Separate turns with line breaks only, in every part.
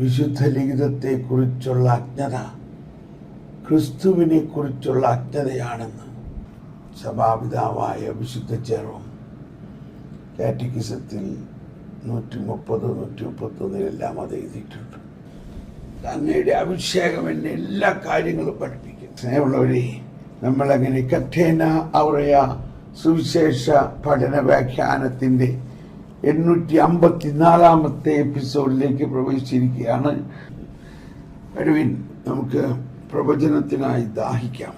വിശുദ്ധ ലിഖിതത്തെക്കുറിച്ചുള്ള അജ്ഞത ക്രിസ്തുവിനെ കുറിച്ചുള്ള അജ്ഞതയാണെന്ന് സഭാപിതാവായ വിശുദ്ധ ചെറും കാറ്റിക്കിസത്തിൽ നൂറ്റി മുപ്പത് നൂറ്റി മുപ്പത്തൊന്നിലെല്ലാം അത് എഴുതിയിട്ടുണ്ട്. അങ്ങയുടെ അഭിഷേകം എന്നെ എല്ലാ കാര്യങ്ങളും പഠിപ്പിക്കും. സ്നേഹമുള്ളവരെ നമ്മളങ്ങനെ കഥേന അവറയ സുവിശേഷ പഠന വ്യാഖ്യാനത്തിന്റെ എണ്ണൂറ്റി അമ്പത്തിനാലാമത്തെ എപ്പിസോഡിലേക്ക് പ്രവേശിച്ചിരിക്കുകയാണ്. വരുവിൻ നമുക്ക് പ്രവചനത്തിനായി ദാഹിക്കാം.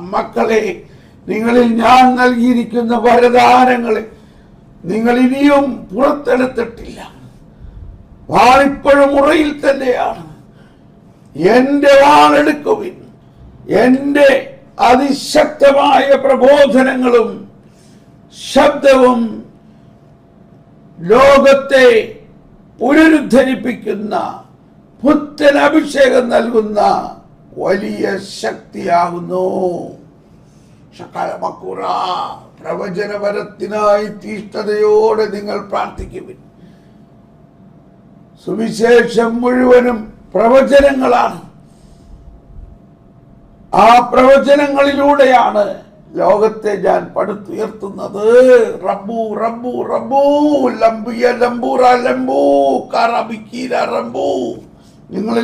മക്കളെ നിങ്ങളിൽ ഞാൻ നൽകിയിരിക്കുന്ന വരദാനങ്ങളെ നിങ്ങൾ ഇനിയും പുറത്തെടുത്തിട്ടില്ല. വാളിപ്പോഴും മുറയിൽ തന്നെയാണ്. എന്റെ വാളെടുക്കുവിൻ. എന്റെ അതിശക്തമായ പ്രബോധനങ്ങളും ശബ്ദവും ലോകത്തെ പുനരുദ്ധരിപ്പിക്കുന്ന പുത്തൻ അഭിഷേകം നൽകുന്ന വലിയ ശക്തിയാകുന്നു. പ്രവചനപരത്തിനായി തീഷ്ണതയോടെ നിങ്ങൾ പ്രാർത്ഥിക്കുവിൻ. സുവിശേഷം മുഴുവനും പ്രവചനങ്ങളാണ്. ആ പ്രവചനങ്ങളിലൂടെയാണ് ലോകത്തെ ഞാൻ പടുത്തുയർത്തുന്നത്. റബ്ബു റബ്ബു റബ്ബു ലംബിയ ലംബൂറ ലംബു കറബിക്കീര റബ്ബു നിങ്ങൾ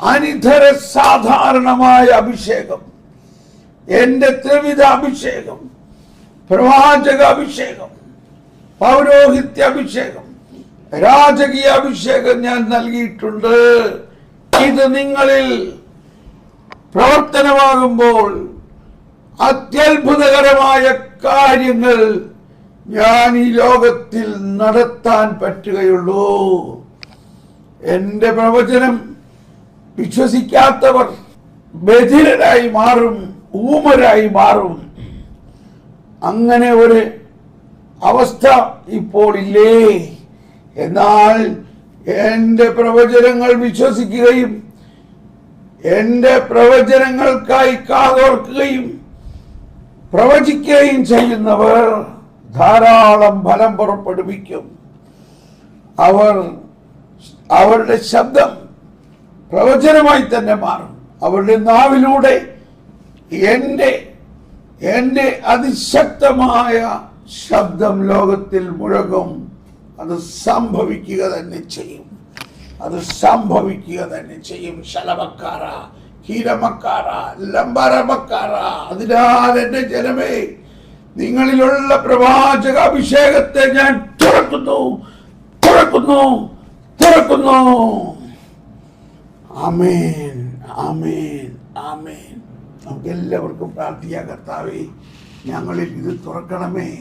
അനിധര സാധാരണമായ അഭിഷേകം എന്റെ ത്രിവിധ അഭിഷേകം പ്രവാചക അഭിഷേകം പൗരോഹിത്യ അഭിഷേകം രാജകീയ അഭിഷേകം ഞാൻ നൽകിയിട്ടുണ്ട്. ഇത് നിങ്ങളിൽ പ്രവർത്തനമാകുമ്പോൾ അത്യത്ഭുതകരമായ കാര്യങ്ങൾ ഞാൻ ഈ ലോകത്തിൽ നടത്താൻ പറ്റുകയുള്ളൂ. എന്റെ പ്രവചനം വിശ്വസിക്കാത്തവർ ബധിരരായി മാറും ഊമരായി മാറും. അങ്ങനെ ഒരു അവസ്ഥ ഇപ്പോൾ ഇല്ലേ? എന്നാൽ എന്റെ പ്രവചനങ്ങൾ വിശ്വസിക്കുകയും എന്റെ പ്രവചനങ്ങൾക്കായി കാതോർക്കുകയും പ്രവചിക്കുകയും ചെയ്യുന്നവർ ധാരാളം ഫലം പുറപ്പെടുവിക്കും. അവർ അവരുടെ ശബ്ദം പ്രവചനമായി തന്നെ മാറും. അവരുടെ നാവിലൂടെ എന്റെ എന്റെ അതിശക്തമായ ശബ്ദം ലോകത്തിൽ മുഴങ്ങും. അത് സംഭവിക്കുക തന്നെ ചെയ്യും. അത് സംഭവിക്കുക തന്നെ ചെയ്യും. ശലമക്കാര ഹീരമക്കാര ലംബരമക്കാര അതിനാൽ എന്റെ ജനമേ നിങ്ങളിലുള്ള പ്രവാചക അഭിഷേകത്തെ ഞാൻ തുറക്കുന്നു തുറക്കുന്നു തുറക്കുന്നു. ആമേൻ ആമേൻ ആമേൻ. നമുക്ക് എല്ലാവർക്കും പ്രാർത്ഥിക്കാം കർത്താവേ. ഞങ്ങളിൽ ഇത് തുറക്കണമേ.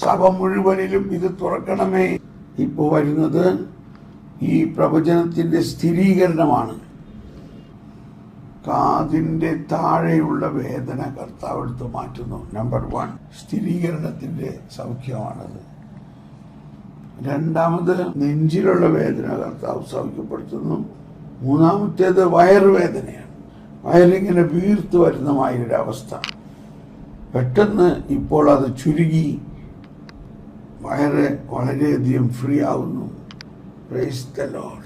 സഭ മുഴുവനിലും ഇത് തുറക്കണമേ. ഇപ്പോൾ വരുന്നത് ഈ പ്രവചനത്തിന്റെ സ്ഥിരീകരണമാണ്. കാതിന്റെ താഴെയുള്ള വേദന കർത്താവ് എടുത്ത് മാറ്റുന്നു. നമ്പർ വൺ സ്ഥിരീകരണത്തിന്റെ സൗഖ്യമാണത്. രണ്ടാമത് നെഞ്ചിലുള്ള വേദന കർത്താവ് സൗഖ്യപ്പെടുത്തുന്നു. മൂന്നാമത്തേത് വയറുവേദനയാണ്. വയറിങ്ങനെ വീർത്ത് വരുന്ന ഒരു അവസ്ഥ. പെട്ടെന്ന് ഇപ്പോൾ അത് ചുരുങ്ങി വയറ് വളരെയധികം ഫ്രീ ആവുന്നു. Praise the Lord